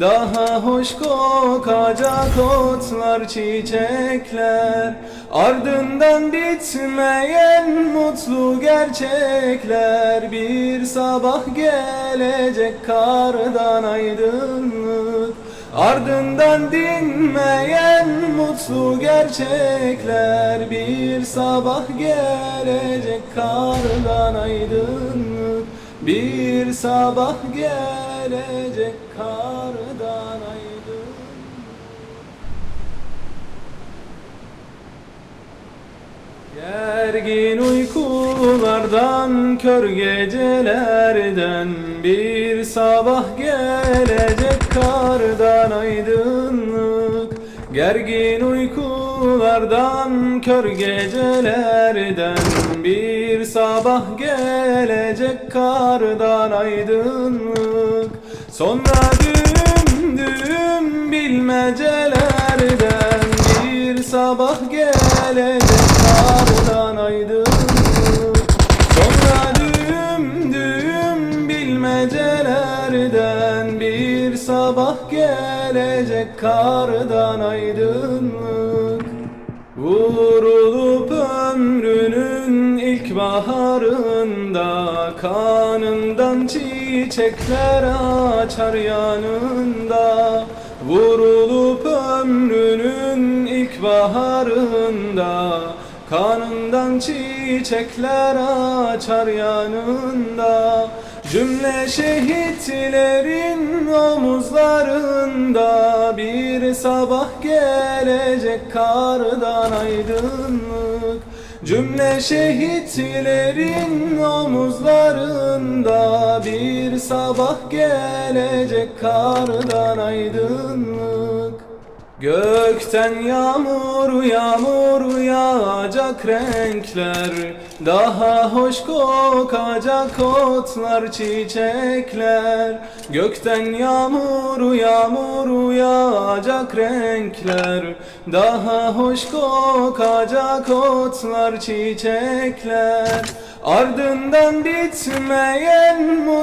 Daha hoş kokacak otlar çiçekler. Ardından bitmeyen mutlu gerçekler. Bir sabah gelecek kardan aydınlık. Ardından dinmeyen mutlu gerçekler. Bir sabah gelecek kardan aydınlık Bir sabah gelecek kardan aydınlık Gergin uykulardan, kör gecelerden Bir sabah gelecek kardan aydınlık. Gergin uykulardan, kör gecelerden Bir sabah gelecek kardan aydınlık. Sonra düğüm düğüm bilmecelerden Bir sabah gelecek kardan aydınlık. Sonra düğüm düğüm bilmecelerden Bir sabah gelecek kardan aydınlık Vurulup ömrünün ilk baharında Kanından çiçekler açar yanında. Vurulup ömrünün ilk baharında Kanından çiçekler açar yanında Cümle şehitlerin omuzlarında Bir sabah gelecek kardan aydınlık. Cümle şehitlerin omuzlarında Bir sabah gelecek kardan aydınlık Gökten yağmur yağmur yağacak renkler. Daha hoş kokacak otlar çiçekler. Gökten yağmur yağmur yağacak renkler. Daha hoş kokacak otlar çiçekler. Ardından bitmeyen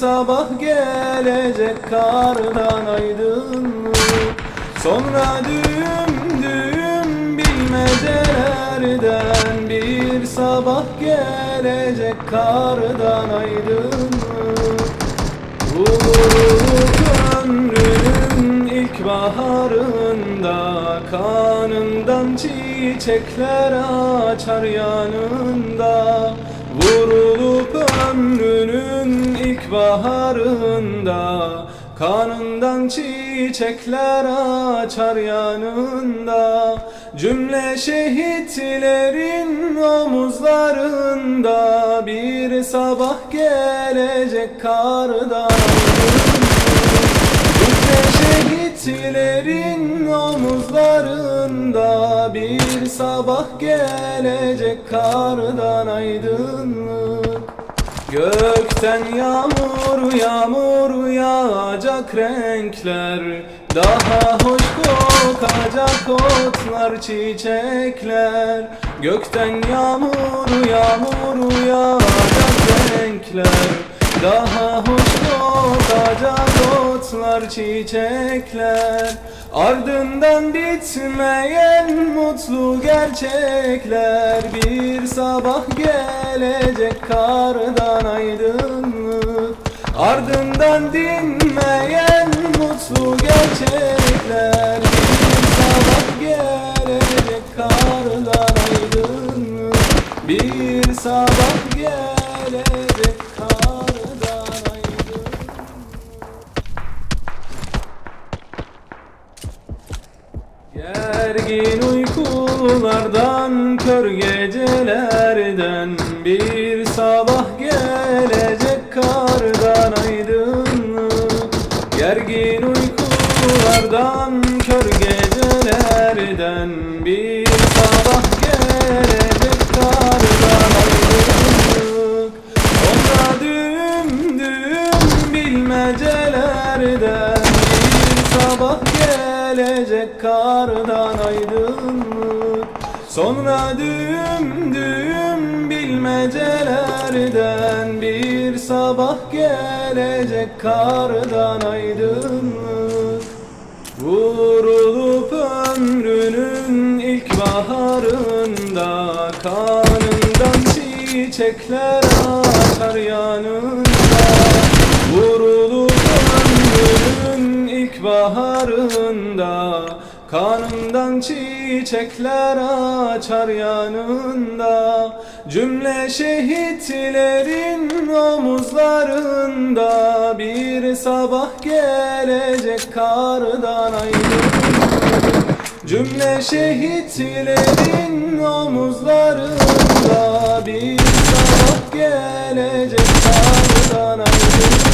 sabah gelecek kardan aydınlık Sonra düğüm düğüm bilmecelerden Bir sabah gelecek kardan aydınlık Vurulup ömrünün ilk baharında Kanından çiçekler açar yanında. Vurulup ilk baharında Kanından çiçekler açar yanında. Cümle şehitlerin omuzlarında Bir sabah gelecek kardan Cümle şehitlerin omuzlarında Bir sabah gelecek kardan aydınlık Gökten yağmur yağmur yağacak renkler. Daha hoş kokacak otlar çiçekler. Gökten yağmur yağmur yağacak renkler. Daha hoş kokacak otlar çiçekler Ardından bitmeyen mutlu gerçekler. Bir sabah gelecek kardan aydınlık Ardından dinmeyen mutlu gerçekler Gergin uykulardan, kör gecelerden Bir sabah gelecek kardan aydınlık Gergin uykulardan, kör gecelerden Bir sabah gelecek düğüm düğüm bilmecelerden Bir sabah gelecek kardan aydınlık Vurulup ömrünün ilk baharında Kanından çiçekler açar yanında. Vurulup ömrünün ilk baharında Kanından çiçekler açar yanında Cümle şehitlerin omuzlarında. Bir sabah gelecek kardan aydınlık Cümle şehitlerin omuzlarında. Bir sabah gelecek kardan aydınlık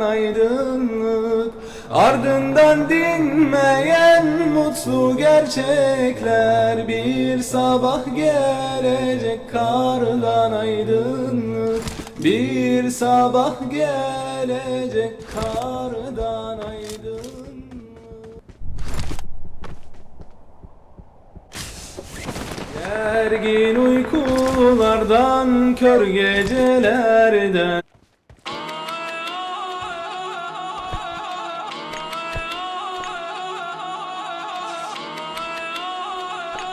aydınlık Ardından dinmeyen mutlu gerçekler. Bir sabah gelecek kardan aydınlık Bir sabah gelecek kardan aydınlık. Gergin uykulardan, kör gecelerden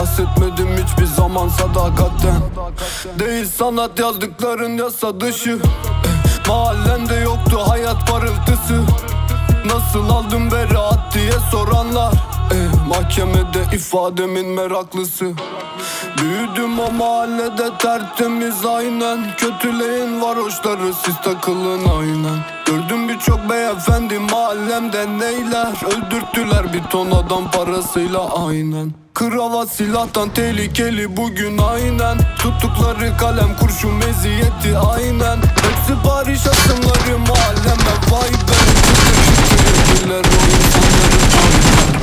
Bahsetmedim hiçbir zaman sadakatten. Değil sanat yazdıkların yasa dışı. Eh, Mahallende yoktu hayat parıltısı. Nasıl aldım beraat diye soranlar eh, Mahkemede ifademin meraklısı. Büyüdüm o mahallede tertemiz aynen. Kötüleyin varoşları siz takılın aynen. Gördüm birçok beyefendi mahallemde neyler? Öldürttüler bir ton adam parasıyla aynen. Kravat silahtan tehlikeli bugün aynen. Tuttukları kalem kurşun meziyeti aynen. Hep sipariş asımları mahalleme vay be Yediler o insanları aynen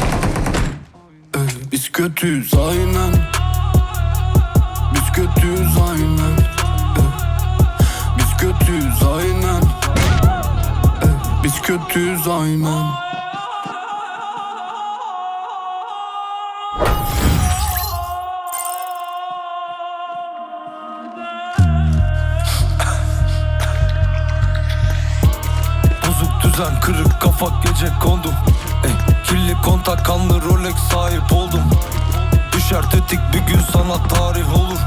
Eh, Biz kötüyüz aynen. Biz kötüyüz aynen. Biz kötüyüz aynen. Biz kötüyüz aynen düzen kırık kafa gece kondum. Ey, Kirli kontak kanlı Rolex sahip oldum Düşer tetik bir gün sana tarih olur.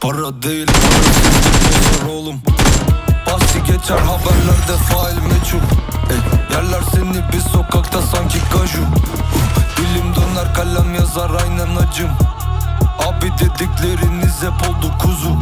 Para değil bozar oğlum. Bahsi geçer haberlerde fail meçhul. Ey, Yerler seni bir sokakta sanki kaju Dilim döner kalem yazar aynen acım. Abi dedikleriniz hep oldu kuzu